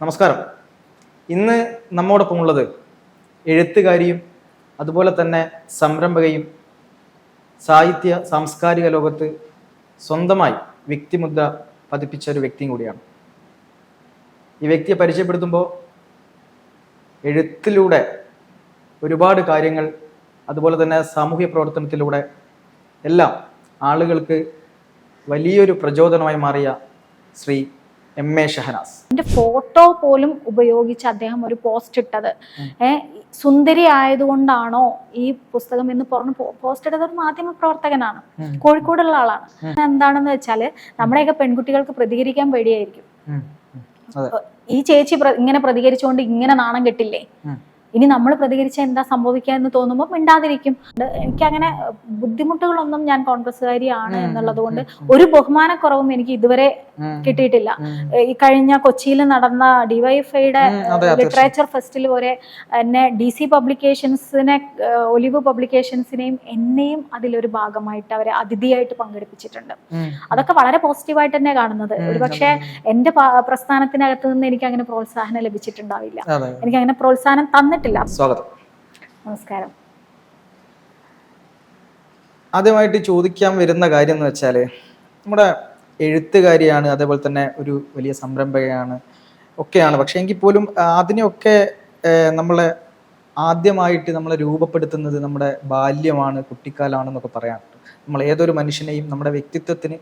നമസ്കാരം. ഇന്ന് നമ്മോടൊപ്പം ഉള്ളത് എഴുത്തുകാരിയും അതുപോലെ തന്നെ സംരംഭകയും സാഹിത്യ സാംസ്കാരിക ലോകത്ത് സ്വന്തമായി വ്യക്തിമുദ്ര പതിപ്പിച്ച ഒരു വ്യക്തിയും കൂടിയാണ്. ഈ വ്യക്തിയെ പരിചയപ്പെടുത്തുമ്പോൾ എഴുത്തിലൂടെ ഒരുപാട് കാര്യങ്ങൾ അതുപോലെ തന്നെ സാമൂഹ്യ പ്രവർത്തനത്തിലൂടെ എല്ലാം ആളുകൾക്ക് വലിയൊരു പ്രചോദനമായി മാറിയ ശ്രീ എം എ ഷഹനാസ് എന്റെ ഫോട്ടോ പോലും ഉപയോഗിച്ച് അദ്ദേഹം ഒരു പോസ്റ്റ് ഇട്ടത്. സുന്ദരി ആയതുകൊണ്ടാണോ ഈ പുസ്തകം എന്ന് പറഞ്ഞു പോസ്റ്റ് ഇട്ടത്? ഒരു മാധ്യമ പ്രവർത്തകനാണ്. കോഴിക്കോടുള്ള ആളാണ്. എന്താണെന്ന് വെച്ചാൽ നമ്മുടെയൊക്കെ പെൺകുട്ടികൾക്ക് പ്രതികരിക്കാൻ പേടിയായിരിക്കും. ഈ ചേച്ചി ഇങ്ങനെ പ്രതികരിച്ചുകൊണ്ട് ഇങ്ങനെ നാണം കെട്ടില്ലേ. ഇനി നമ്മൾ പ്രതികരിച്ച എന്താ സംഭവിക്കുക എന്ന് തോന്നുമ്പോൾ മിണ്ടാതിരിക്കും. എനിക്ക് അങ്ങനെ ബുദ്ധിമുട്ടുകളൊന്നും ഞാൻ കോൺഗ്രസ്സുകാരിയാണ് എന്നുള്ളത് കൊണ്ട് ഒരു ബഹുമാനക്കുറവും എനിക്ക് ഇതുവരെ കിട്ടിയിട്ടില്ല. ഈ കഴിഞ്ഞ കൊച്ചിയിൽ നടന്ന അതെ, ലിറ്ററേച്ചർ ഫെസ്റ്റിൽ വരെ എന്നെ ഡി സി പബ്ലിക്കേഷൻസിനെ ഒലിവ് പബ്ലിക്കേഷൻസിനെയും എന്നെയും അതിലൊരു ഭാഗമായിട്ട് അവരെ അതിഥിയായിട്ട് പങ്കെടുപ്പിച്ചിട്ടുണ്ട്. അതൊക്കെ വളരെ പോസിറ്റീവായിട്ട് തന്നെ കാണുന്നത്. ഒരു പക്ഷേ എന്റെ പ്രസ്ഥാനത്തിനകത്ത് നിന്ന് എനിക്ക് അങ്ങനെ പ്രോത്സാഹനം ലഭിച്ചിട്ടുണ്ടാവില്ല. എനിക്ക് അങ്ങനെ പ്രോത്സാഹനം തന്നിട്ടില്ല സ്വാഗതം. നമസ്കാരം. ആദ്യമായിട്ട് ചോദിക്കാൻ വരുന്ന കാര്യം എന്ന് വെച്ചാൽ നമ്മുടെ എഴുത്തുകാരിയാണ് അതേപോലെ തന്നെ ഒരു വലിയ സംരംഭകയാണ് ഒക്കെയാണ്. പക്ഷെ എങ്കിൽ പോലും അതിനെയൊക്കെ നമ്മളെ ആദ്യമായിട്ട് നമ്മളെ രൂപപ്പെടുത്തുന്നത് നമ്മുടെ ബാല്യമാണ് കുട്ടിക്കാലമാണെന്നൊക്കെ പറയാറുണ്ട്. നമ്മൾ ഏതൊരു മനുഷ്യനെയും നമ്മുടെ വ്യക്തിത്വത്തിന്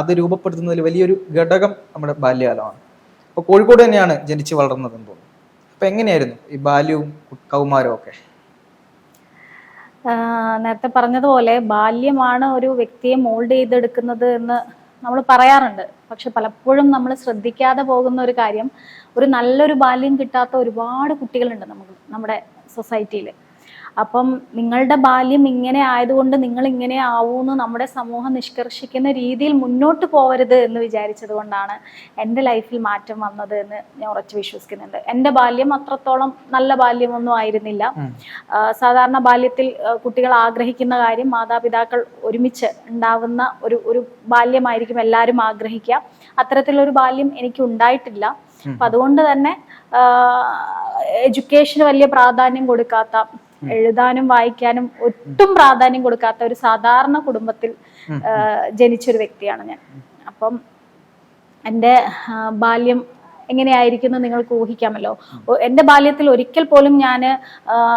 അത് രൂപപ്പെടുത്തുന്നതിൽ വലിയൊരു ഘടകം നമ്മുടെ ബാല്യകാലമാണ്. അപ്പോൾ കോഴിക്കോട് തന്നെയാണ് ജനിച്ചു വളർന്നതെന്ന് തോന്നുന്നു. അപ്പോൾ എങ്ങനെയായിരുന്നു ഈ ബാല്യവും കൗമാരവും ഒക്കെ? നേരത്തെ പറഞ്ഞതുപോലെ ബാല്യമാണ് ഒരു വ്യക്തിയെ മോൾഡ് ചെയ്തെടുക്കുന്നത് എന്ന് നമ്മൾ പറയാറുണ്ട്. പക്ഷെ പലപ്പോഴും നമ്മൾ ശ്രദ്ധിക്കാതെ പോകുന്ന ഒരു കാര്യം ഒരു നല്ലൊരു ബാല്യം കിട്ടാത്ത ഒരുപാട് കുട്ടികളുണ്ട് നമുക്ക് നമ്മുടെ സൊസൈറ്റിയിൽ അപ്പം നിങ്ങളുടെ ബാല്യം ഇങ്ങനെ ആയതുകൊണ്ട് നിങ്ങൾ ഇങ്ങനെ ആവൂന്ന് നമ്മുടെ സമൂഹം നിഷ്കർഷിക്കുന്ന രീതിയിൽ മുന്നോട്ട് പോവരുത് എന്ന് വിചാരിച്ചത് കൊണ്ടാണ് എന്റെ ലൈഫിൽ മാറ്റം വന്നത് എന്ന് ഞാൻ ഉറച്ചു വിശ്വസിക്കുന്നുണ്ട്. എന്റെ ബാല്യം അത്രത്തോളം നല്ല ബാല്യമൊന്നും ആയിരുന്നില്ല. സാധാരണ ബാല്യത്തിൽ കുട്ടികൾ ആഗ്രഹിക്കുന്ന കാര്യം മാതാപിതാക്കൾ ഒരുമിച്ച് ഉണ്ടാവുന്ന ഒരു ഒരു ബാല്യമായിരിക്കും എല്ലാവരും ആഗ്രഹിക്കുക. അത്തരത്തിലൊരു ബാല്യം എനിക്ക് ഉണ്ടായിട്ടില്ല. അപ്പൊ അതുകൊണ്ട് തന്നെ എഡ്യൂക്കേഷന് വലിയ പ്രാധാന്യം കൊടുക്കാത്ത എഴുതാനും വായിക്കാനും ഒട്ടും പ്രാധാന്യം കൊടുക്കാത്ത ഒരു സാധാരണ കുടുംബത്തിൽ ജനിച്ചൊരു വ്യക്തിയാണ് ഞാൻ. അപ്പം എന്റെ ബാല്യം എങ്ങനെയായിരിക്കും എന്ന് നിങ്ങൾക്ക് ഊഹിക്കാമല്ലോ എന്റെ ബാല്യത്തിൽ ഒരിക്കൽ പോലും ഞാൻ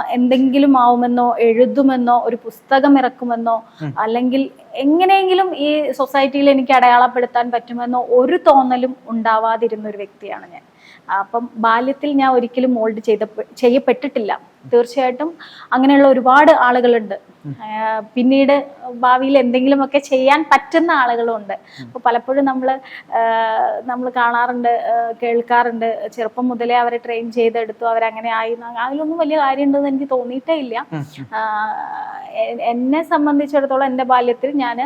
എന്തെങ്കിലും ആവുമെന്നോ എഴുതുമെന്നോ ഒരു പുസ്തകം ഇറക്കുമെന്നോ അല്ലെങ്കിൽ എങ്ങനെയെങ്കിലും ഈ സൊസൈറ്റിയിൽ എനിക്ക് അടയാളപ്പെടുത്താൻ പറ്റുമെന്നോ ഒരു തോന്നലും ഉണ്ടാവാതിരുന്ന ഒരു വ്യക്തിയാണ് ഞാൻ. അപ്പം ബാല്യത്തിൽ ഞാൻ ഒരിക്കലും മോൾഡ് ചെയ്ത ചെയ്യപ്പെട്ടിട്ടില്ല. തീർച്ചയായിട്ടും അങ്ങനെയുള്ള ഒരുപാട് ആളുകളുണ്ട്. പിന്നീട് ഭാവിയിൽ എന്തെങ്കിലുമൊക്കെ ചെയ്യാൻ പറ്റുന്ന ആളുകളുണ്ട്. അപ്പോൾ പലപ്പോഴും നമ്മൾ നമ്മൾ കാണാറുണ്ട് കേൾക്കാറുണ്ട്. ചെറുപ്പം മുതലേ അവരെ ട്രെയിൻ ചെയ്തെടുത്തു അവരങ്ങനെ ആയി. അതിലൊന്നും വലിയ കാര്യമുണ്ടെന്ന് എനിക്ക് തോന്നിയിട്ടേ ഇല്ല. എന്നെ സംബന്ധിച്ചിടത്തോളം എന്റെ ബാല്യത്തിൽ ഞാൻ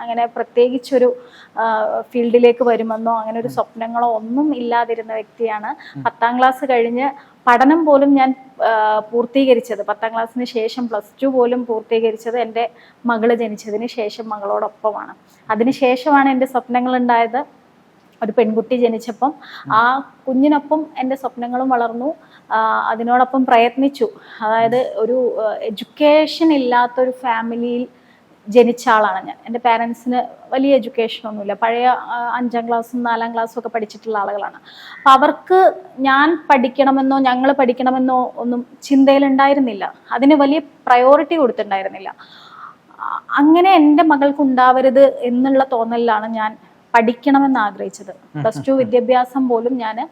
അങ്ങനെ പ്രത്യേകിച്ചൊരു ഫീൽഡിലേക്ക് വരുമെന്നോ അങ്ങനെ ഒരു സ്വപ്നങ്ങളോ ഒന്നും ഇല്ലാതിരുന്ന വ്യക്തിയാണ് പത്താം ക്ലാസ് കഴിഞ്ഞ് പഠനം പോലും ഞാൻ പൂർത്തീകരിച്ചത്. പത്താം ക്ലാസ്സിന് ശേഷം പ്ലസ് ടു പോലും പൂർത്തീകരിച്ചത് എന്റെ മകൾ ജനിച്ചതിന് ശേഷം മകളോടൊപ്പമാണ്. അതിനുശേഷമാണ് എന്റെ സ്വപ്നങ്ങൾ ഉണ്ടായത് ഒരു പെൺകുട്ടി ജനിച്ചപ്പം ആ കുഞ്ഞിനൊപ്പം എന്റെ സ്വപ്നങ്ങളും വളർന്നു. അതിനോടൊപ്പം പ്രയത്നിച്ചു. അതായത് ഒരു എഡ്യൂക്കേഷൻ ഇല്ലാത്തൊരു ഫാമിലിയിൽ ജനിച്ച ആളാണ് ഞാൻ. എന്റെ പാരൻസിന് വലിയ എഡ്യൂക്കേഷൻ ഒന്നുമില്ല. പഴയ അഞ്ചാം ക്ലാസ്സും നാലാം ക്ലാസ്സും ഒക്കെ പഠിച്ചിട്ടുള്ള ആളുകളാണ്. അപ്പം അവർക്ക് ഞാൻ പഠിക്കണമെന്നോ ഞങ്ങൾ പഠിക്കണമെന്നോ ഒന്നും ചിന്തയിലുണ്ടായിരുന്നില്ല. അതിന് വലിയ പ്രയോറിറ്റി കൊടുത്തിട്ടുണ്ടായിരുന്നില്ല. അങ്ങനെ എന്റെ മകൾക്ക് ഉണ്ടാവരുത് എന്നുള്ള തോന്നലിലാണ് ഞാൻ പഠിക്കണമെന്ന് ആഗ്രഹിച്ചത്. പ്ലസ് ടു വിദ്യാഭ്യാസം പോലും ഞാൻ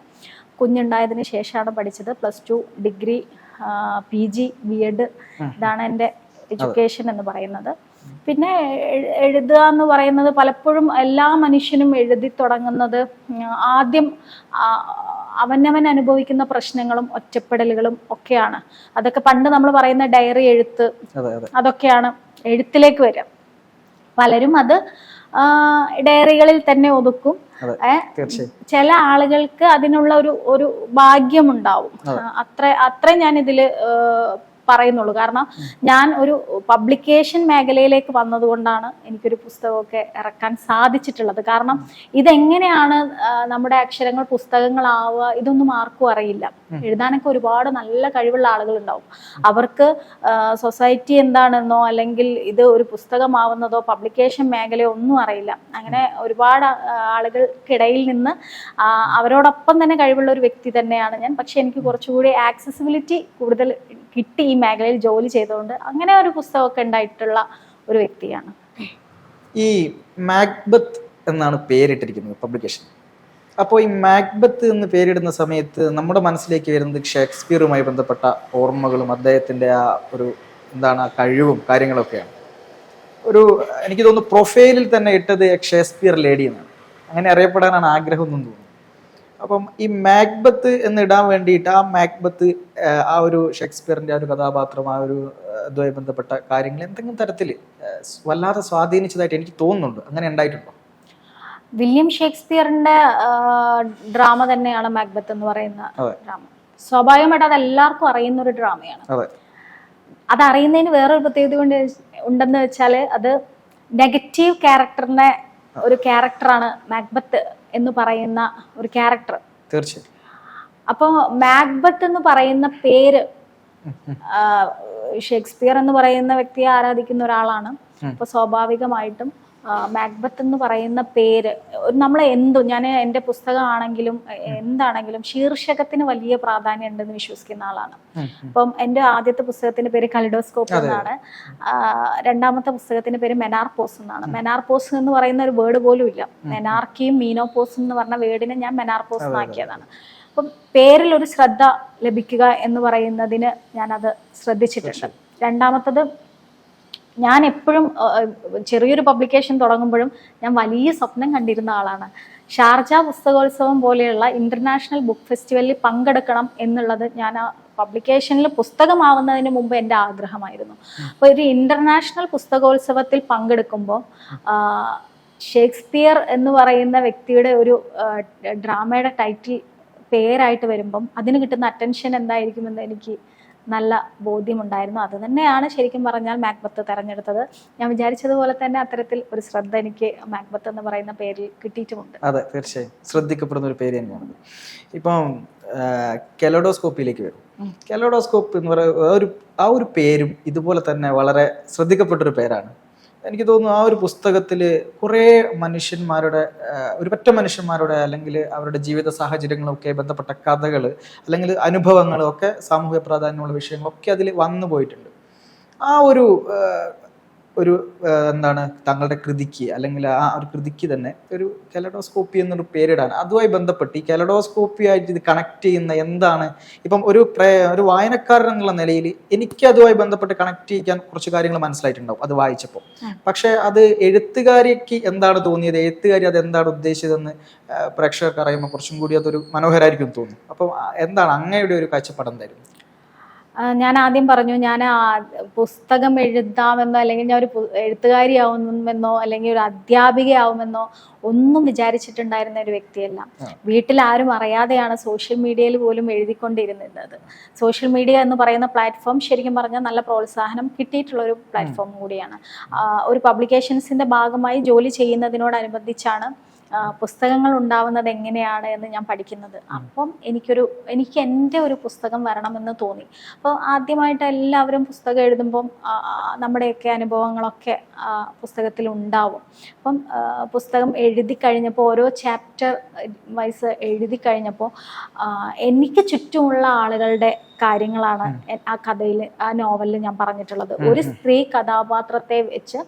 കുഞ്ഞുണ്ടായതിന് ശേഷമാണ് പഠിച്ചത്. Plus two degree P G B Ed ഇതാണ് എന്റെ എഡ്യൂക്കേഷൻ എന്ന് പറയുന്നത്. പിന്നെ എഴ്- എഴുതുക എന്ന് പറയുന്നത് പലപ്പോഴും എല്ലാ മനുഷ്യനും എഴുതി തുടങ്ങുന്നത് ആദ്യം അവനവൻ അനുഭവിക്കുന്ന പ്രശ്നങ്ങളും ഒറ്റപ്പെടലുകളും ഒക്കെയാണ്. അതൊക്കെ പണ്ട് നമ്മൾ പറയുന്ന ഡയറി എഴുത്ത് അതെ അതെ. അതൊക്കെയാണ് എഴുത്തിലേക്ക് വരിക. പലരും അത് ഡയറികളിൽ തന്നെ ഒതുക്കും. ചില ആളുകൾക്ക് അതിനുള്ള ഒരു ഒരു ഭാഗ്യമുണ്ടാവും. അത്ര അത്ര ഞാൻ ഇതിൽ പറയുന്നുള്ളൂ. കാരണം ഞാൻ ഒരു പബ്ലിക്കേഷൻ മേഖലയിലേക്ക് വന്നതുകൊണ്ടാണ് എനിക്കൊരു പുസ്തകമൊക്കെ ഇറക്കാൻ സാധിച്ചിട്ടുള്ളത്. കാരണം ഇതെങ്ങനെയാണ് നമ്മുടെ അക്ഷരങ്ങൾ പുസ്തകങ്ങളാവുക ഇതൊന്നും ആർക്കും അറിയില്ല. എഴുതാനൊക്കെ ഒരുപാട് നല്ല കഴിവുള്ള ആളുകൾ ഉണ്ടാവും അവർക്ക് സൊസൈറ്റി എന്താണെന്നോ അല്ലെങ്കിൽ ഇത് ഒരു പുസ്തകമാവുന്നതോ പബ്ലിക്കേഷൻ മേഖലയോ ഒന്നും അറിയില്ല. അങ്ങനെ ഒരുപാട് ആളുകൾക്കിടയിൽ നിന്ന് അവരോടൊപ്പം തന്നെ കഴിവുള്ള ഒരു വ്യക്തി തന്നെയാണ് ഞാൻ. പക്ഷെ എനിക്ക് കുറച്ചുകൂടി ആക്സസിബിലിറ്റി കൂടുതൽ കിട്ടി ഈ മേഖലയിൽ ജോലി ചെയ്തുകൊണ്ട് അങ്ങനെ ഒരു പുസ്തകമൊക്കെ ഉണ്ടായിട്ടുള്ള ഒരു വ്യക്തിയാണ്. ഈ മാക്ബത്ത് എന്നാണ് പേരിട്ടിരിക്കുന്നത് പബ്ലിക്കേഷൻ. അപ്പോൾ ഈ മാക്ബത്ത് എന്ന് പേരിടുന്ന സമയത്ത് നമ്മുടെ മനസ്സിലേക്ക് വരുന്നത് ഷേക്സ്പിയറുമായി ബന്ധപ്പെട്ട ഓർമ്മകളും അദ്ദേഹത്തിന്റെ ആ ഒരു എന്താണ് ആ കഴിവും കാര്യങ്ങളൊക്കെയാണ്. ഒരു എനിക്ക് തോന്നുന്നു പ്രൊഫൈലിൽ തന്നെ ഇട്ടത് ഷേക്സ്പിയർ ലേഡി എന്നാണ്. അങ്ങനെ അറിയപ്പെടാനാണ് ആഗ്രഹം എന്നും തോന്നുന്നു. അപ്പം ഈ മാക്ബത്ത് എന്നിടാൻ വേണ്ടിയിട്ട് ആ മാക്ബത്ത് ആ ഒരു ഷേക്സ്പിയറിന്റെ ആ ഒരു കഥാപാത്രം ആ ഒരു ഇതുമായി ബന്ധപ്പെട്ട കാര്യങ്ങൾ എന്തെങ്കിലും തരത്തിൽ വല്ലാതെ സ്വാധീനിച്ചതായിട്ട് എനിക്ക് തോന്നുന്നുണ്ട്. അങ്ങനെ ഉണ്ടായിട്ടുണ്ടോ? വില്യം ഷേക്സ്പിയറിന്റെ ഡ്രാമ തന്നെയാണ് മാക്ബത്ത് എന്ന് പറയുന്ന. ഡ്രാമ. സ്വാഭാവികമായിട്ട് അത് എല്ലാവർക്കും അറിയുന്ന ഒരു ഡ്രാമയാണ്. അതെ. അത് അറിയുന്നതിന് വേറൊരു പ്രത്യേകത കൊണ്ട് ഉണ്ടെന്ന് വെച്ചാൽ അത് നെഗറ്റീവ് ക്യാരക്ടറിനെ ഒരു ക്യാരക്ടറാണ് മാക്ബത്ത് എന്ന് പറയുന്ന ഒരു ക്യാരക്ടർ തീർച്ചയായും അപ്പോൾ മാക്ബത്ത് എന്ന് പറയുന്ന പേര് ഷേക്സ്പിയർ എന്ന് പറയുന്ന വ്യക്തിയെ ആരാധിക്കുന്ന ഒരാളാണ്. അപ്പൊ സ്വാഭാവികമായിട്ടും മാക്ബത്ത് എന്ന് പറയുന്ന പേര് നമ്മൾ എന്തു ഞാൻ എന്റെ പുസ്തകമാണെങ്കിലും എന്താണെങ്കിലും ശീർഷകത്തിന് വലിയ പ്രാധാന്യം ഉണ്ടെന്ന് വിശ്വസിക്കുന്ന ആളാണ്. അപ്പം എന്റെ ആദ്യത്തെ പുസ്തകത്തിന്റെ പേര് കലിഡോസ്കോപ്പ് എന്നാണ്. രണ്ടാമത്തെ പുസ്തകത്തിന്റെ പേര് മെനാർപോസ് എന്നാണ്. മെനാർപോസ് എന്ന് പറയുന്ന ഒരു വേർഡ് പോലും ഇല്ല. മെനാർക്കിയും മീനോപോസ് എന്ന് പറഞ്ഞ വേർഡിനെ ഞാൻ മെനാർപോസ് എന്നാക്കിയതാണ്. അപ്പം പേരിൽ ഒരു ശ്രദ്ധ ലഭിക്കുക എന്ന് പറയുന്നതിന് ഞാനത് ശ്രദ്ധിച്ചിട്ടുണ്ട്. രണ്ടാമത്തത് ഞാൻ എപ്പോഴും ചെറിയൊരു പബ്ലിക്കേഷൻ തുടങ്ങുമ്പോഴും ഞാൻ വലിയ സ്വപ്നം കണ്ടിരുന്ന ആളാണ്. ഷാർജ പുസ്തകോത്സവം പോലെയുള്ള ഇന്റർനാഷണൽ ബുക്ക് ഫെസ്റ്റിവലിൽ പങ്കെടുക്കണം എന്നുള്ളത് ഞാൻ ആ പബ്ലിക്കേഷനിൽ പുസ്തകമാവുന്നതിന് മുമ്പ് എന്റെ ആഗ്രഹമായിരുന്നു. അപ്പോൾ ഒരു ഇന്റർനാഷണൽ പുസ്തകോത്സവത്തിൽ പങ്കെടുക്കുമ്പോൾ ഷേക്സ്പിയർ എന്ന് പറയുന്ന വ്യക്തിയുടെ ഒരു ഡ്രാമയുടെ ടൈറ്റിൽ പേരായിട്ട് വരുമ്പം അതിന് കിട്ടുന്ന അറ്റൻഷൻ എന്തായിരിക്കുമെന്ന് എനിക്ക് നല്ല ബോധ്യമുണ്ടായിരുന്നു. അത് തന്നെയാണ് ശരിക്കും പറഞ്ഞാൽ മാക്ബത്ത് തെരഞ്ഞെടുത്തത്. ഞാൻ വിചാരിച്ചതുപോലെ തന്നെ അത്തരത്തിൽ ഒരു ശ്രദ്ധ എനിക്ക് മാക്ബത്ത് എന്ന് പറയുന്ന പേരിൽ കിട്ടിയിട്ടുമുണ്ട്. അതെ തീർച്ചയായും. ശ്രദ്ധിക്കപ്പെടുന്ന ഒരു പേര് തന്നെയാണ് ഇപ്പം കെലോഡോസ്കോപ്പിയിലേക്ക് വരും. കെലോഡോസ്കോപ്പ് എന്ന് പറയുന്ന ആ ഒരു ആ ഒരു പേരും ഇതുപോലെ തന്നെ വളരെ ശ്രദ്ധിക്കപ്പെട്ടൊരു പേരാണ്. എനിക്ക് തോന്നുന്നു ആ ഒരു പുസ്തകത്തിൽ കുറേ മനുഷ്യന്മാരുടെ ഒരുപറ്റ ഒരു പറ്റ മനുഷ്യന്മാരുടെ അല്ലെങ്കിൽ അവരുടെ ജീവിത സാഹചര്യങ്ങളൊക്കെ ബന്ധപ്പെട്ട കഥകൾ അല്ലെങ്കിൽ അനുഭവങ്ങളൊക്കെ സാമൂഹ്യ പ്രാധാന്യമുള്ള വിഷയങ്ങളൊക്കെ അതിൽ വന്നു പോയിട്ടുണ്ട്. ആ ഒരു ഒരു എന്താണ് തങ്ങളുടെ കൃതിക്ക് അല്ലെങ്കിൽ ആ ഒരു കൃതിക്ക് തന്നെ ഒരു കെലഡോസ്കോപ്പി എന്നൊരു പേരിടാൻ. അതുമായി ബന്ധപ്പെട്ട് ഈ കെലഡോസ്കോപ്പി ആയിട്ട് ഇത് കണക്ട് ചെയ്യുന്ന എന്താണ്? ഇപ്പം ഒരു പ്രേ- ഒരു വായനക്കാരൻ എന്നുള്ള നിലയിൽ എനിക്ക് അതുമായി ബന്ധപ്പെട്ട് കണക്ട് ചെയ്യാൻ കുറച്ച് കാര്യങ്ങൾ മനസ്സിലായിട്ടുണ്ടാവും അത് വായിച്ചപ്പോൾ. പക്ഷേ അത് എഴുത്തുകാരിക്ക് എന്താണ് തോന്നിയത്? എഴുത്തുകാരി അത് എന്താണ് ഉദ്ദേശിച്ചതെന്ന് പ്രേക്ഷകർക്ക് അറിയുമ്പോൾ കുറച്ചും കൂടി അതൊരു മനോഹരമായിരിക്കും തോന്നും. അപ്പം എന്താണ് അങ്ങയുടെ ഒരു കാഴ്ചപ്പാട് എന്തായിരുന്നു? ഞാൻ ആദ്യം പറഞ്ഞു ഞാൻ പുസ്തകം എഴുതാമെന്നോ അല്ലെങ്കിൽ ഞാൻ ഒരു എഴുത്തുകാരിയാവുമെന്നോ അല്ലെങ്കിൽ ഒരു അധ്യാപികയാവുമെന്നോ ഒന്നും വിചാരിച്ചിട്ടുണ്ടായിരുന്ന ഒരു വ്യക്തിയല്ല. വീട്ടിൽ ആരും അറിയാതെയാണ് സോഷ്യൽ മീഡിയയിൽ പോലും എഴുതിക്കൊണ്ടിരുന്നത്. സോഷ്യൽ മീഡിയ എന്ന് പറയുന്ന പ്ലാറ്റ്ഫോം ശരിക്കും പറഞ്ഞാൽ നല്ല പ്രോത്സാഹനം കിട്ടിയിട്ടുള്ള ഒരു പ്ലാറ്റ്ഫോം കൂടിയാണ്. ഒരു പബ്ലിക്കേഷൻസിന്റെ ഭാഗമായി ജോലി ചെയ്യുന്നതിനോടനുബന്ധിച്ചാണ് പുസ്തകങ്ങൾ ഉണ്ടാവുന്നത് എങ്ങനെയാണ് എന്ന് ഞാൻ പഠിക്കുന്നത്. അപ്പം എനിക്കൊരു എനിക്ക് എന്റെ ഒരു പുസ്തകം വരണമെന്ന് തോന്നി. അപ്പോൾ ആദ്യമായിട്ട് എല്ലാവരും പുസ്തകം എഴുതുമ്പം നമ്മുടെയൊക്കെ അനുഭവങ്ങളൊക്കെ പുസ്തകത്തിൽ ഉണ്ടാവും. അപ്പം പുസ്തകം എഴുതി കഴിഞ്ഞപ്പോൾ ഓരോ ചാപ്റ്റർ വൈസ് എഴുതി കഴിഞ്ഞപ്പോൾ എനിക്ക് ചുറ്റുമുള്ള ആളുകളുടെ കാര്യങ്ങളാണ് ആ കഥയിൽ ആ നോവലിൽ ഞാൻ പറഞ്ഞിട്ടുള്ളത്. ഒരു സ്ത്രീ കഥാപാത്രത്തെ വെച്ച്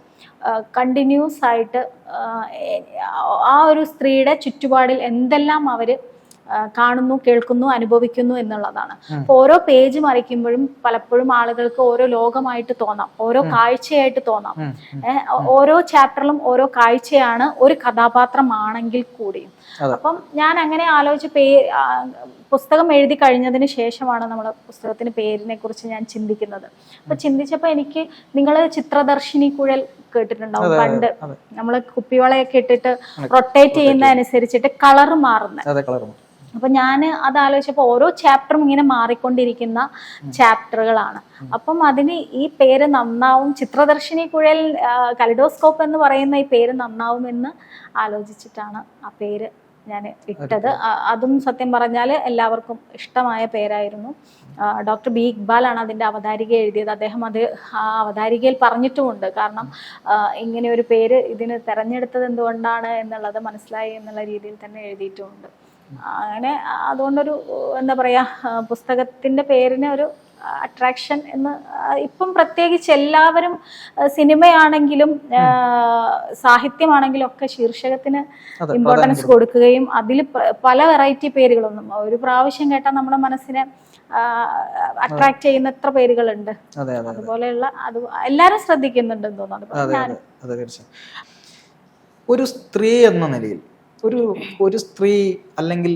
കണ്ടിന്യൂസ് ആയിട്ട് ആ, ഒരു സ്ത്രീയുടെ ചുറ്റുപാടിൽ എന്തെല്ലാം അവർ കാണുന്നു കേൾക്കുന്നു അനുഭവിക്കുന്നു എന്നുള്ളതാണ്. ഓരോ പേജ് മറിക്കുമ്പോഴും പലപ്പോഴും ആളുകൾക്ക് ഓരോ ലോകമായിട്ട് തോന്നാം ഓരോ കാഴ്ചയായിട്ട് തോന്നാം. ഓരോ ചാപ്റ്ററിലും ഓരോ കാഴ്ചയാണ് ഒരു കഥാപാത്രമാണെങ്കിൽ കൂടിയും. അപ്പം ഞാൻ അങ്ങനെ ആലോചിച്ച് പേ പുസ്തകം എഴുതി കഴിഞ്ഞതിന് ശേഷമാണ് നമ്മൾ പുസ്തകത്തിന് പേരിനെ കുറിച്ച് ഞാൻ ചിന്തിക്കുന്നത്. അപ്പൊ ചിന്തിച്ചപ്പോൾ എനിക്ക് നിങ്ങൾ ചിത്രദർശിനി കുഴൽ കേട്ടിട്ടുണ്ടാവും പണ്ട്. നമ്മൾ നമ്മൾ കുപ്പിവളയൊക്കെ ഇട്ടിട്ട് റൊട്ടേറ്റ് ചെയ്യുന്ന അനുസരിച്ചിട്ട് കളർ മാറുന്ന. അപ്പൊ ഞാൻ അത് ആലോചിച്ചപ്പോൾ ഓരോ ചാപ്റ്ററും ഇങ്ങനെ മാറിക്കൊണ്ടിരിക്കുന്ന ചാപ്റ്ററുകളാണ് അപ്പം അതിന് ഈ പേര് നന്നാവും ചിത്രദർശിനി കുഴൽ കലിഡോസ്കോപ്പ് എന്ന് പറയുന്ന ഈ പേര് നന്നാവുമെന്ന് ആലോചിച്ചിട്ടാണ് ആ പേര് ഞാൻ ഇട്ടത്. അതും സത്യം പറഞ്ഞാൽ എല്ലാവർക്കും ഇഷ്ടമായ പേരായിരുന്നു. ഡോക്ടർ ബി ഇക്ബാലാണ് അതിന്റെ അവതാരിക എഴുതിയത്. അദ്ദേഹം അത് ആ അവതാരികയിൽ പറഞ്ഞിട്ടുമുണ്ട്. കാരണം ഇങ്ങനെ ഒരു പേര് ഇതിന് തെരഞ്ഞെടുത്തത് എന്തുകൊണ്ടാണ് എന്നുള്ളത് മനസ്സിലായി എന്നുള്ള രീതിയിൽ തന്നെ എഴുതിയിട്ടുമുണ്ട് അങ്ങനെ അതുകൊണ്ടൊരു എന്താ പറയുക പുസ്തകത്തിന്റെ പേരിന് ഒരു അട്രാക്ഷൻ എന്ന് ഇപ്പം പ്രത്യേകിച്ച് എല്ലാവരും സിനിമയാണെങ്കിലും സാഹിത്യമാണെങ്കിലും ഒക്കെ ശീർഷകത്തിന് ഇമ്പോർട്ടൻസ് കൊടുക്കുകയും അതിൽ പല വെറൈറ്റി പേരുകളൊന്നും ഒരു പ്രാവശ്യം കേട്ടാൽ നമ്മുടെ മനസ്സിനെ അട്രാക്ട് ചെയ്യുന്ന എത്ര പേരുകളുണ്ട്. അതെ അതെ അതുപോലെയുള്ള അത് എല്ലാവരും ശ്രദ്ധിക്കുന്നുണ്ടെന്ന് തോന്നുന്നു. ഒരു സ്ത്രീ എന്ന നിലയിൽ ഒരു ഒരു സ്ത്രീ അല്ലെങ്കിൽ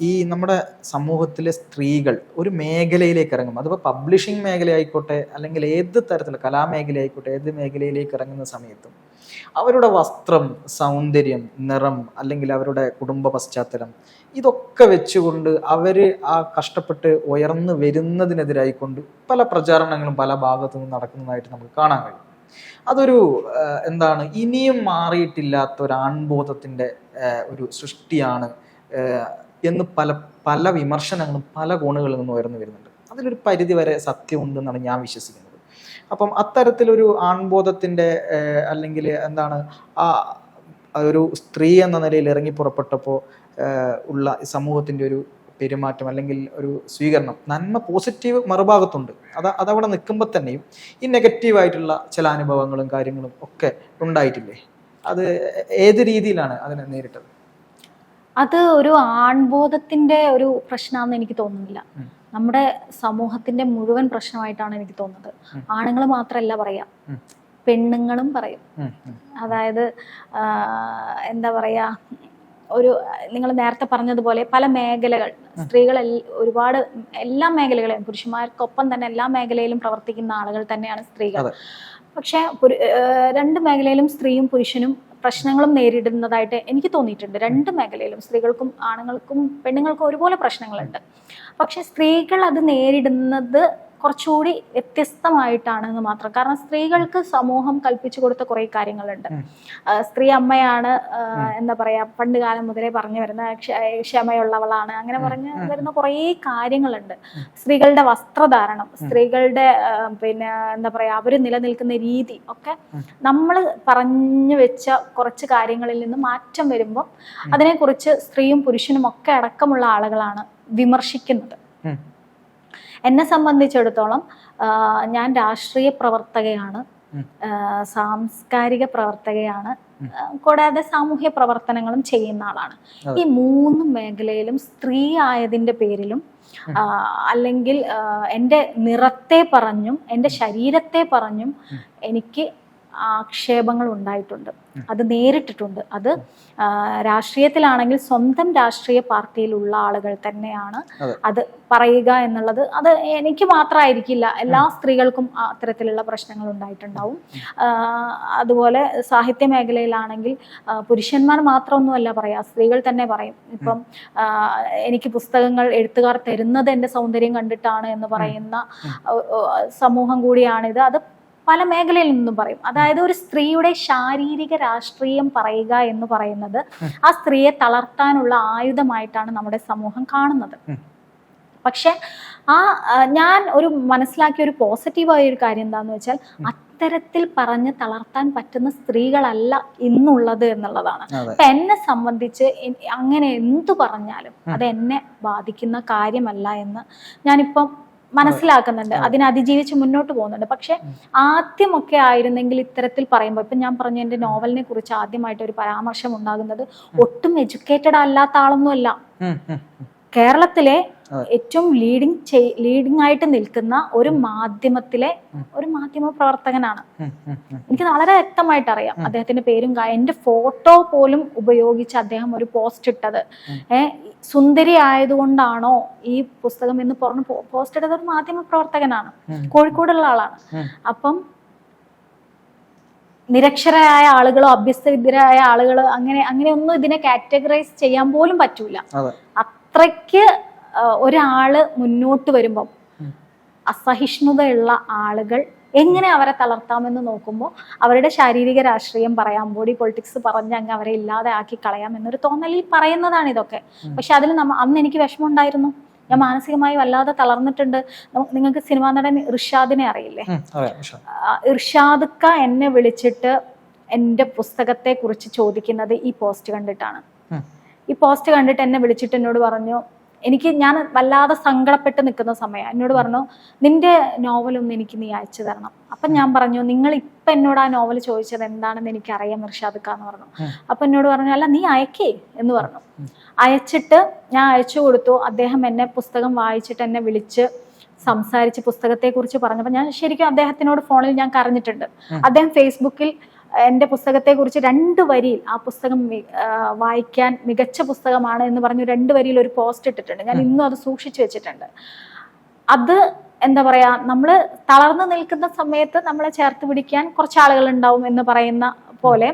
ഈ നമ്മുടെ സമൂഹത്തിലെ സ്ത്രീകൾ ഒരു മേഖലയിലേക്ക് ഇറങ്ങും അതിപ്പോൾ പബ്ലിഷിംഗ് മേഖല ആയിക്കോട്ടെ അല്ലെങ്കിൽ ഏത് തരത്തിലുള്ള കലാമേഖല ആയിക്കോട്ടെ ഏത് മേഖലയിലേക്ക് ഇറങ്ങുന്ന സമയത്തും അവരുടെ വസ്ത്രം സൗന്ദര്യം നിറം അല്ലെങ്കിൽ അവരുടെ കുടുംബ പശ്ചാത്തലം ഇതൊക്കെ വെച്ചുകൊണ്ട് അവർ ആ കഷ്ടപ്പെട്ട് ഉയർന്നു വരുന്നതിനെതിരായിക്കൊണ്ട് പല പ്രചാരണങ്ങളും പല ഭാഗത്തു നിന്നും നടക്കുന്നതായിട്ട് നമുക്ക് കാണാൻ കഴിയും. അതൊരു എന്താണ് ഇനിയും മാറിയിട്ടില്ലാത്ത ഒരു ആൺബോധത്തിന്റെ ഒരു സൃഷ്ടിയാണ് എന്ന് പല പല വിമർശനങ്ങളും പല കോണുകളിൽ നിന്നും ഉയർന്നു വരുന്നുണ്ട്. അതിലൊരു പരിധി വരെ സത്യമുണ്ടെന്നാണ് ഞാൻ വിശ്വസിക്കുന്നത്. അപ്പം അത്തരത്തിലൊരു ആൺബോധത്തിന്റെ അല്ലെങ്കിൽ എന്താണ് ആ ഒരു സ്ത്രീ എന്ന നിലയിൽ ഇറങ്ങി പുറപ്പെട്ടപ്പോൾ ഉള്ള സമൂഹത്തിന്റെ ഒരു പെരുമാറ്റം അല്ലെങ്കിൽ ഒരു സ്വീകരണം നന്മ പോസിറ്റീവ് മറുഭാഗത്തുണ്ട്. അത് അതവിടെ നിൽക്കുമ്പോൾ തന്നെയും ഈ നെഗറ്റീവായിട്ടുള്ള ചില അനുഭവങ്ങളും കാര്യങ്ങളും ഒക്കെ ഉണ്ടായിട്ടില്ലേ? അത് ഏത് രീതിയിലാണ് അതിനെ നേരിട്ടത്? അത് ഒരു ആൺബോധത്തിന്റെ ഒരു പ്രശ്നമാണെന്ന് എനിക്ക് തോന്നുന്നില്ല. നമ്മുടെ സമൂഹത്തിന്റെ മുഴുവൻ പ്രശ്നമായിട്ടാണ് എനിക്ക് തോന്നുന്നത്. ആണുങ്ങൾ മാത്രമല്ല പറയാ. പെണ്ണുങ്ങളും പറയും. അതായത് എന്താ പറയാ ഒരു നിങ്ങൾ നേരത്തെ പറഞ്ഞതുപോലെ പല മേഖലകൾ സ്ത്രീകൾ ഒരുപാട് എല്ലാ മേഖലകളെയും പുരുഷന്മാർക്കൊപ്പം തന്നെ എല്ലാ മേഖലയിലും പ്രവർത്തിക്കുന്ന ആളുകൾ തന്നെയാണ് സ്ത്രീകൾ. പക്ഷെ രണ്ട് മേഖലയിലും സ്ത്രീയും പുരുഷനും പ്രശ്നങ്ങളും നേരിടുന്നതായിട്ട് എനിക്ക് തോന്നിയിട്ടുണ്ട്. രണ്ട് മേഖലയിലും സ്ത്രീകൾക്കും ആണുങ്ങൾക്കും പെണ്ണുങ്ങൾക്കും ഒരുപോലെ പ്രശ്നങ്ങളുണ്ട്. പക്ഷെ സ്ത്രീകൾ അത് നേരിടുന്നത് കുറച്ചുകൂടി വ്യത്യസ്തമായിട്ടാണെന്ന് മാത്രം. കാരണം സ്ത്രീകൾക്ക് സമൂഹം കൽപ്പിച്ചു കൊടുത്ത കുറേ കാര്യങ്ങളുണ്ട്. സ്ത്രീ അമ്മയാണ് എന്താ പറയാ പണ്ട് കാലം മുതലേ പറഞ്ഞു വരുന്ന ക്ഷ- ക്ഷമയുള്ളവളാണ്. അങ്ങനെ പറഞ്ഞു വരുന്ന കുറേ കാര്യങ്ങളുണ്ട്. സ്ത്രീകളുടെ വസ്ത്രധാരണം സ്ത്രീകളുടെ പിന്നെ എന്താ പറയാ അവർ നിലനിൽക്കുന്ന രീതി ഒക്കെ നമ്മൾ പറഞ്ഞു വെച്ച കുറച്ച് കാര്യങ്ങളിൽ നിന്ന് മാറ്റം വരുമ്പോൾ അതിനെക്കുറിച്ച് സ്ത്രീയും പുരുഷനും ഒക്കെ അടക്കമുള്ള ആളുകളാണ് വിമർശിക്കുന്നത്. എന്നെ സംബന്ധിച്ചിടത്തോളം ഞാൻ രാഷ്ട്രീയ പ്രവർത്തകയാണ്. സാംസ്കാരിക പ്രവർത്തകയാണ്. കൂടാതെ സാമൂഹ്യ പ്രവർത്തനങ്ങളും ചെയ്യുന്ന ആളാണ്. ഈ മൂന്ന് മേഖലയിലും സ്ത്രീ ആയതിന്റെ പേരിലും അല്ലെങ്കിൽ എന്റെ നിറത്തെ പറഞ്ഞും എന്റെ ശരീരത്തെ പറഞ്ഞും എനിക്ക് ആക്ഷേപങ്ങൾ ഉണ്ടായിട്ടുണ്ട് അത് നേരിട്ടിട്ടുണ്ട്. അത് രാഷ്ട്രീയത്തിലാണെങ്കിൽ സ്വന്തം രാഷ്ട്രീയ പാർട്ടിയിലുള്ള ആളുകൾ തന്നെയാണ് അത്. പറയുക എന്നുള്ളത്. അത് എനിക്ക് മാത്രമായിരിക്കില്ല എല്ലാ സ്ത്രീകൾക്കും അത്തരത്തിലുള്ള പ്രശ്നങ്ങൾ ഉണ്ടായിട്ടുണ്ടാവും അതുപോലെ സാഹിത്യ മേഖലയിലാണെങ്കിൽ പുരുഷന്മാർ മാത്രമൊന്നുമല്ല പറയാ സ്ത്രീകൾ തന്നെ പറയും. ഇപ്പം എനിക്ക് പുസ്തകങ്ങൾ എഴുത്തുകാർ തരുന്നത് എന്റെ സൗന്ദര്യം കണ്ടിട്ടാണ് എന്ന് പറയുന്ന സമൂഹം കൂടിയാണിത്. അത് പല മേഖലയിൽ നിന്നും പറയും. അതായത് ഒരു സ്ത്രീയുടെ ശാരീരിക രാഷ്ട്രീയം പറയുക എന്ന് പറയുന്നത് ആ സ്ത്രീയെ തളർത്താനുള്ള ആയുധമായിട്ടാണ് നമ്മുടെ സമൂഹം കാണുന്നത്. പക്ഷെ ആ ഞാൻ ഒരു മനസ്സിലാക്കിയ ഒരു പോസിറ്റീവായ ഒരു കാര്യം എന്താന്ന് വെച്ചാൽ അത്തരത്തിൽ പറഞ്ഞ് തളർത്താൻ പറ്റുന്ന സ്ത്രീകളല്ല ഇന്നുള്ളത് എന്നുള്ളതാണ്. അപ്പൊ എന്നെ സംബന്ധിച്ച് അങ്ങനെ എന്തു പറഞ്ഞാലും അത് എന്നെ ബാധിക്കുന്ന കാര്യമല്ല എന്ന് ഞാനിപ്പം മനസ്സിലാക്കുന്നുണ്ട്. അതിനെ അതിജീവിച്ച് മുന്നോട്ട് പോകുന്നുണ്ട്. പക്ഷെ ആദ്യമൊക്കെ ആയിരുന്നെങ്കിൽ ഇത്തരത്തിൽ പറയുമ്പോൾ ഇപ്പം ഞാൻ പറഞ്ഞ എന്റെ നോവലിനെ കുറിച്ച് ആദ്യമായിട്ട് ഒരു പരാമർശം ഉണ്ടാകുന്നത് ഒട്ടും എഡ്യൂക്കേറ്റഡ് അല്ലാത്ത ആളൊന്നുമല്ല. കേരളത്തിലെ ഏറ്റവും ലീഡിങ് ലീഡിങ് ആയിട്ട് നിൽക്കുന്ന ഒരു മാധ്യമത്തിലെ ഒരു മാധ്യമ പ്രവർത്തകനാണ്. എനിക്ക് വളരെ വ്യക്തമായിട്ട് അറിയാം അദ്ദേഹത്തിന്റെ പേരും എന്റെ ഫോട്ടോ പോലും ഉപയോഗിച്ച് അദ്ദേഹം ഒരു പോസ്റ്റ് ഇട്ടത്. ഏഹ് സുന്ദരി ആയതുകൊണ്ടാണോ ഈ പുസ്തകം എന്ന് പറഞ്ഞു പോസ്റ്റ് ഇട്ടത്? ഒരു മാധ്യമ പ്രവർത്തകനാണ്. കോഴിക്കോടുള്ള ആളാണ്. അപ്പം നിരക്ഷരായ ആളുകളോ അഭ്യസ്തവിദ്യരായ ആളുകളോ അങ്ങനെ അങ്ങനെയൊന്നും ഇതിനെ കാറ്റഗറൈസ് ചെയ്യാൻ പോലും പറ്റൂല. അത്രയ്ക്ക് ഒരാൾ മുന്നോട്ട് വരുമ്പം. അസഹിഷ്ണുതയുള്ള ആളുകൾ എങ്ങനെ അവരെ തളർത്താമെന്ന് നോക്കുമ്പോൾ അവരുടെ ശാരീരിക രാഷ്ട്രീയം പറയാം ബോഡി പൊളിറ്റിക്സ് പറഞ്ഞ് അങ്ങ് അവരെ ഇല്ലാതെ ആക്കി കളയാം എന്നൊരു തോന്നലിൽ പറയുന്നതാണ് ഇതൊക്കെ. പക്ഷെ അതിൽ നമ്മ അന്ന് എനിക്ക് വിഷമം ഉണ്ടായിരുന്നു ഞാൻ മാനസികമായി വല്ലാതെ തളർന്നിട്ടുണ്ട്. നിങ്ങൾക്ക് സിനിമാ നടൻ ഇർഷാദിനെ അറിയില്ലേ? ഇർഷാദ്ക്ക എന്നെ വിളിച്ചിട്ട് എന്റെ പുസ്തകത്തെ കുറിച്ച് ചോദിക്കുന്നത് ഈ പോസ്റ്റ് കണ്ടിട്ടാണ്. ഈ പോസ്റ്റ് കണ്ടിട്ട് എന്നെ വിളിച്ചിട്ട് എന്നോട് പറഞ്ഞു എനിക്ക് ഞാൻ വല്ലാതെ സങ്കടപ്പെട്ട് നിൽക്കുന്ന സമയം. എന്നോട് പറഞ്ഞു നിന്റെ നോവലൊന്ന് എനിക്ക് നീ അയച്ചു തരണം. അപ്പം ഞാൻ പറഞ്ഞു നിങ്ങൾ ഇപ്പം എന്നോട് ആ നോവൽ ചോദിച്ചത് എന്താണെന്ന് എനിക്കറിയാം ഇർഷാദ് എന്ന് പറഞ്ഞു. അപ്പം എന്നോട് പറഞ്ഞു അല്ല നീ അയക്കേ എന്ന് പറഞ്ഞു. അയച്ചിട്ട് ഞാൻ അയച്ചു കൊടുത്തു. അദ്ദേഹം എന്നെ പുസ്തകം വായിച്ചിട്ട് എന്നെ വിളിച്ച് സംസാരിച്ച് പുസ്തകത്തെക്കുറിച്ച് പറഞ്ഞപ്പോൾ ഞാൻ ശരിക്കും അദ്ദേഹത്തിനോട് ഫോണിൽ ഞാൻ കരഞ്ഞിട്ടുണ്ട്. അദ്ദേഹം ഫേസ്ബുക്കിൽ എന്റെ പുസ്തകത്തെക്കുറിച്ച് രണ്ട് വരിയിൽ ആ പുസ്തകം വായിക്കാൻ മികച്ച പുസ്തകമാണ് എന്ന് പറഞ്ഞു രണ്ട് വരിയിൽ ഒരു പോസ്റ്റ് ഇട്ടിട്ടുണ്ട്. ഞാൻ ഇന്നും അത് സൂക്ഷിച്ചു വെച്ചിട്ടുണ്ട്. അത് എന്താ പറയാ നമ്മൾ തളർന്നു നിൽക്കുന്ന സമയത്ത് നമ്മളെ ചേർത്ത് പിടിക്കാൻ കുറച്ച് ആളുകൾ ഉണ്ടാവും എന്ന് പറയുന്ന പോലെ.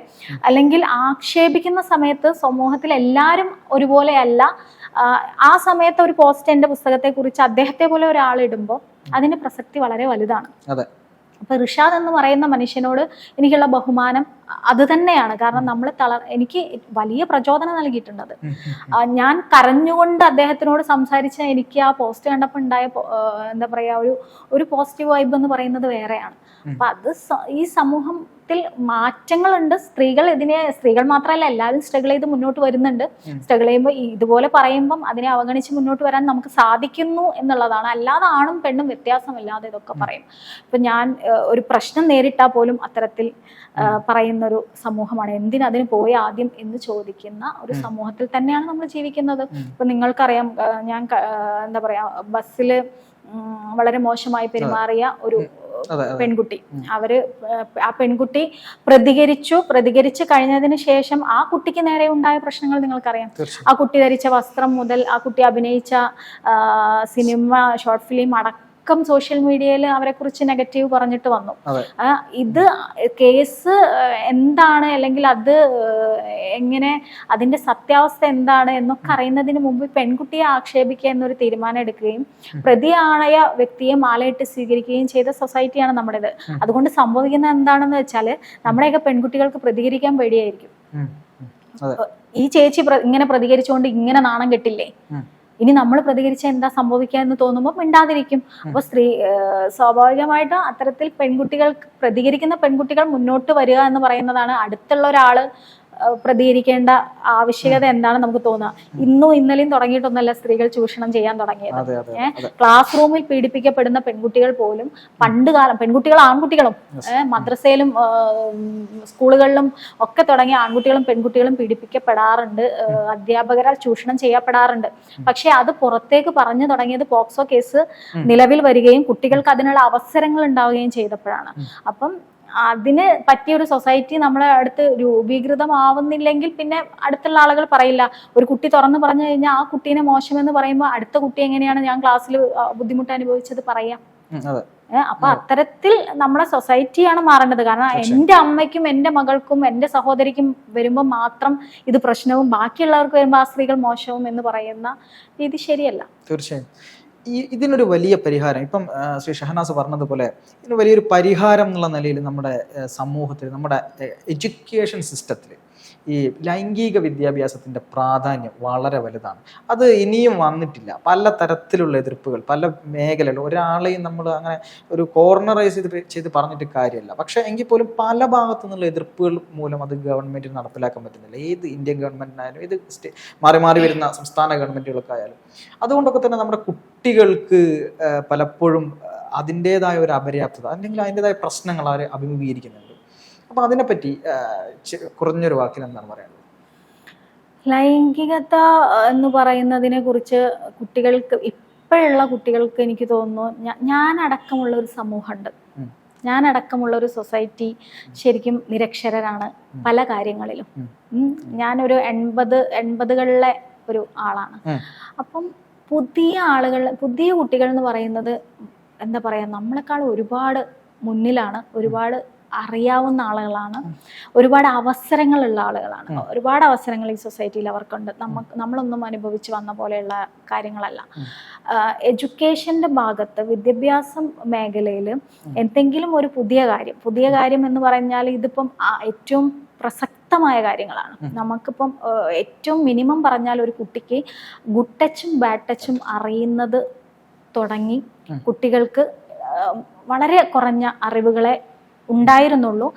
അല്ലെങ്കിൽ ആക്ഷേപിക്കുന്ന സമയത്ത് സമൂഹത്തിൽ എല്ലാവരും ഒരുപോലെ അല്ല. ആ സമയത്ത് ഒരു പോസ്റ്റ് എന്റെ പുസ്തകത്തെ കുറിച്ച് അദ്ദേഹത്തെ പോലെ ഒരാൾ ഇടുമ്പോൾ അതിന്റെ പ്രസക്തി വളരെ വലുതാണ്. അതെ. അപ്പൊ റിഷാദ് എന്ന് പറയുന്ന മനുഷ്യനോട് എനിക്കുള്ള ബഹുമാനം അത് തന്നെയാണ്. കാരണം നമ്മൾ തള എനിക്ക് വലിയ പ്രചോദനം നൽകിയിട്ടുണ്ട് അത് ഉം, ഉം, ആ, ഞാൻ കരഞ്ഞുകൊണ്ട് അദ്ദേഹത്തിനോട് സംസാരിച്ച എനിക്ക് ആ പോസ്റ്റ് കണ്ടപ്പോൾ ഉണ്ടായ എന്താ പറയാ ഒരു ഒരു പോസിറ്റീവ് വൈബ് എന്ന് പറയുന്നത് വേറെയാണ്. അപ്പൊ അത് ഈ ഈ സമൂഹത്തിൽ മാറ്റങ്ങളുണ്ട്. സ്ത്രീകൾ ഇതിനെ സ്ത്രീകൾ മാത്രമല്ല എല്ലാവരും സ്ട്രഗിൾ ചെയ്ത് മുന്നോട്ട് വരുന്നുണ്ട്. സ്ട്രഗിൾ ചെയ്യുമ്പോൾ ഇതുപോലെ പറയുമ്പം അതിനെ അവഗണിച്ച് മുന്നോട്ട് വരാൻ നമുക്ക് സാധിക്കുന്നു എന്നുള്ളതാണ്. അല്ലാതെ ആണും പെണ്ണും വ്യത്യാസമില്ലാതെ ഇതൊക്കെ പറയും. ഇപ്പൊ ഞാൻ ഒരു പ്രശ്നം നേരിട്ടാൽ പോലും അത്തരത്തിൽ പറയുന്നൊരു സമൂഹമാണ്. എന്തിനതിന് പോയി ആദ്യം എന്ന് ചോദിക്കുന്ന ഒരു സമൂഹത്തിൽ തന്നെയാണ് നമ്മൾ ജീവിക്കുന്നത്. ഇപ്പൊ നിങ്ങൾക്കറിയാം ഞാൻ എന്താ പറയാ ബസ്സിൽ വളരെ മോശമായി പെരുമാറിയ ഒരു പെൺകുട്ടി. അവർ ആ പെൺകുട്ടി പ്രതികരിച്ചു. പ്രതികരിച്ചു കഴിഞ്ഞതിന് ശേഷം ആ കുട്ടിക്ക് നേരെ ഉണ്ടായ പ്രശ്നങ്ങൾ നിങ്ങൾക്കറിയാം. ആ കുട്ടി ധരിച്ച വസ്ത്രം മുതൽ ആ കുട്ടി അഭിനയിച്ച സിനിമ ഷോർട്ട് ഫിലിം അടക്കം സോഷ്യൽ മീഡിയയിൽ അവരെ കുറിച്ച് നെഗറ്റീവ് പറഞ്ഞിട്ട് വന്നു. ഇത് കേസ് എന്താണ്? അല്ലെങ്കിൽ അത് എങ്ങനെ അതിന്റെ സത്യാവസ്ഥ എന്താണ്? എന്നൊക്കെ അറിയുന്നതിന് മുമ്പ് പെൺകുട്ടിയെ ആക്ഷേപിക്കുക എന്നൊരു തീരുമാനം എടുക്കുകയും പ്രതിയായ വ്യക്തിയെ മാലയിട്ട് സ്വീകരിക്കുകയും ചെയ്ത സൊസൈറ്റിയാണ് നമ്മുടേത്. അതുകൊണ്ട് സംഭവിക്കുന്നത് എന്താണെന്ന് വെച്ചാൽ നമ്മുടെയൊക്കെ പെൺകുട്ടികൾക്ക് പ്രതികരിക്കാൻ പേടിയായിരിക്കും. ഈ ചേച്ചി ഇങ്ങനെ പ്രതികരിച്ചുകൊണ്ട് ഇങ്ങനെ നാണം കെട്ടില്ലേ. ഇനി നമ്മൾ പ്രതികരിച്ചാൽ എന്താ സംഭവിക്കുക എന്ന് തോന്നുമ്പോൾ മിണ്ടാതിരിക്കും അപ്പോൾ സ്ത്രീ സ്വാഭാവികമായിട്ട് അത്തരത്തിൽ പെൺകുട്ടികൾ പ്രതികരിക്കുന്ന പെൺകുട്ടികൾ മുന്നോട്ട് വരിക എന്ന് പറയുന്നതാണ് അടുത്തുള്ള ഒരാൾ ഏഹ് പ്രതികരിക്കേണ്ട ആവശ്യകത എന്താണ് നമുക്ക് തോന്നുക ഇന്നും ഇന്നലെയും തുടങ്ങിയിട്ടൊന്നല്ല സ്ത്രീകൾ ചൂഷണം ചെയ്യാൻ തുടങ്ങിയത്. ക്ലാസ് റൂമിൽ പീഡിപ്പിക്കപ്പെടുന്ന പെൺകുട്ടികൾ പോലും പണ്ട് കാലം പെൺകുട്ടികൾ ആൺകുട്ടികളും മദ്രസയിലും സ്കൂളുകളിലും ഒക്കെ തുടങ്ങിയ ആൺകുട്ടികളും പെൺകുട്ടികളും പീഡിപ്പിക്കപ്പെടാറുണ്ട്. അധ്യാപകരാൽ ചൂഷണം ചെയ്യപ്പെടാറുണ്ട്. പക്ഷെ അത് പുറത്തേക്ക് പറഞ്ഞു തുടങ്ങിയത് പോക്സോ കേസ് നിലവിൽ വരികയും കുട്ടികൾക്ക് അതിനുള്ള അവസരങ്ങൾ ഉണ്ടാവുകയും ചെയ്തപ്പോഴാണ്. അപ്പം അതിന് പറ്റിയ ഒരു സൊസൈറ്റി നമ്മളെ അടുത്ത് രൂപീകൃതമാവുന്നില്ലെങ്കിൽ പിന്നെ അടുത്തുള്ള ആളുകൾ പറയില്ല. ഒരു കുട്ടി തുറന്നു പറഞ്ഞു കഴിഞ്ഞാൽ ആ കുട്ടീനെ മോശമെന്ന് പറയുമ്പോൾ അടുത്ത കുട്ടി എങ്ങനെയാണ് ഞാൻ ക്ലാസ്സിൽ ബുദ്ധിമുട്ട് അനുഭവിച്ചത് പറയാം. അപ്പൊ അത്തരത്തിൽ നമ്മളെ സൊസൈറ്റിയാണ് മാറേണ്ടത്. കാരണം എന്റെ അമ്മയ്ക്കും എന്റെ മകൾക്കും എന്റെ സഹോദരിക്കും വരുമ്പോൾ മാത്രം ഇത് പ്രശ്നവും ബാക്കിയുള്ളവർക്ക് വരുമ്പോൾ ആ സ്ത്രീകൾ മോശവും എന്ന് പറയുന്ന രീതി ശരിയല്ല. തീർച്ചയായും. ഈ ഇതിനൊരു വലിയ പരിഹാരം. ഇപ്പം ശ്രീ ഷഹനാസ് പറഞ്ഞതുപോലെ ഇതിന് വലിയൊരു പരിഹാരം എന്നുള്ള നിലയിൽ നമ്മുടെ സമൂഹത്തിൽ നമ്മുടെ എഡ്യൂക്കേഷൻ സിസ്റ്റത്തിൽ ഈ ലൈംഗിക വിദ്യാഭ്യാസത്തിന്റെ പ്രാധാന്യം വളരെ വലുതാണ്. അത് ഇനിയും വന്നിട്ടില്ല. പല തരത്തിലുള്ള എതിർപ്പുകൾ പല മേഖലകൾ. ഒരാളെയും നമ്മൾ അങ്ങനെ ഒരു കോർണറൈസ് ചെയ്ത് ചെയ്ത് പറഞ്ഞിട്ട് കാര്യമല്ല. പക്ഷേ എങ്കിൽ പോലും പല ഭാഗത്തു നിന്നുള്ള എതിർപ്പുകൾ മൂലം അത് ഗവൺമെന്റിന് നടപ്പിലാക്കാൻ പറ്റുന്നില്ല. ഏത് ഇന്ത്യൻ ഗവൺമെന്റിനായാലും ഏത് സ്റ്റേ മാറി മാറി വരുന്ന സംസ്ഥാന ഗവൺമെന്റുകൾക്ക് ആയാലും അതുകൊണ്ടൊക്കെ തന്നെ നമ്മുടെ കുട്ടികൾക്ക് പലപ്പോഴും അതിന്റെതായ ഒരു അപര്യാപ്തത അല്ലെങ്കിൽ അതിന്റെതായ പ്രശ്നങ്ങൾ അവർ അഭിമുഖീകരിക്കുന്നുണ്ട്. അപ്പം അതിനെപ്പറ്റി കുറഞ്ഞൊരു വാക്കിൽ എന്താണ് പറയുന്നത് ലൈംഗികത എന്ന് പറയുന്നതിനെ കുറിച്ച് കുട്ടികൾക്ക് ഇപ്പോഴുള്ള കുട്ടികൾക്ക് എനിക്ക് തോന്നുന്നു ഞാൻ അടക്കമുള്ള ഒരു സമൂഹമുണ്ട്. ഞാൻ അടക്കമുള്ള ഒരു സൊസൈറ്റി ശരിക്കും നിരക്ഷരരാണ് പല കാര്യങ്ങളിലും. ഞാനൊരു എൺപത് എൺപതുകളിലെ ഒരു ആളാണ്. അപ്പം പുതിയ ആളുകൾ പുതിയ കുട്ടികൾ എന്ന് പറയുന്നത് എന്താ പറയാ നമ്മളെക്കാൾ ഒരുപാട് മുന്നിലാണ് ഒരുപാട് അറിയാവുന്ന ആളുകളാണ്. ഒരുപാട് അവസരങ്ങളുള്ള ആളുകളാണ്. ഒരുപാട് അവസരങ്ങൾ ഈ സൊസൈറ്റിയിൽ അവർക്കുണ്ട്. നമുക്ക് നമ്മളൊന്നും അനുഭവിച്ച് വന്ന പോലെയുള്ള കാര്യങ്ങളല്ല. എഡ്യൂക്കേഷന്റെ ഭാഗത്ത് വിദ്യാഭ്യാസം മേഖലയിൽ എന്തെങ്കിലും ഒരു പുതിയ കാര്യം പുതിയ കാര്യം എന്ന് പറഞ്ഞാൽ ഇതിപ്പം ഏറ്റവും പ്രസക്തമായ കാര്യങ്ങളാണ്. നമുക്കിപ്പം ഏറ്റവും മിനിമം പറഞ്ഞാൽ ഒരു കുട്ടിക്ക് ഗുഡ് ടച്ചും ബാഡ് ടച്ചും അറിയുന്നത് തുടങ്ങി കുട്ടികൾക്ക് വളരെ കുറഞ്ഞ അറിവുകളെ ഉണ്ടായിരുന്നുള്ളൂ.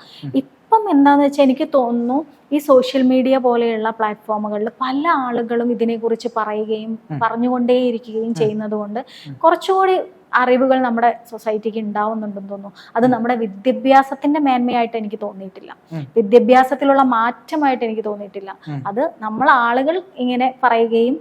ഇപ്പം എന്താന്ന് വെച്ചാൽ എനിക്ക് തോന്നുന്നു ഈ സോഷ്യൽ മീഡിയ പോലെയുള്ള പ്ലാറ്റ്ഫോമുകളിൽ പല ആളുകളും ഇതിനെക്കുറിച്ച് പറയുകയും പറഞ്ഞുകൊണ്ടേയിരിക്കുകയും ചെയ്യുന്നത് കൊണ്ട് കുറച്ചുകൂടി അറിവുകൾ നമ്മുടെ സൊസൈറ്റിക്ക് ഉണ്ടാവുന്നുണ്ടെന്ന് തോന്നുന്നു. അത് നമ്മുടെ വിദ്യാഭ്യാസത്തിന്റെ മേന്മയായിട്ട് എനിക്ക് തോന്നിയിട്ടില്ല. വിദ്യാഭ്യാസത്തിലുള്ള മാറ്റമായിട്ട് എനിക്ക് തോന്നിയിട്ടില്ല. അത് നമ്മൾ ആളുകൾ ഇങ്ങനെ പറയുകയും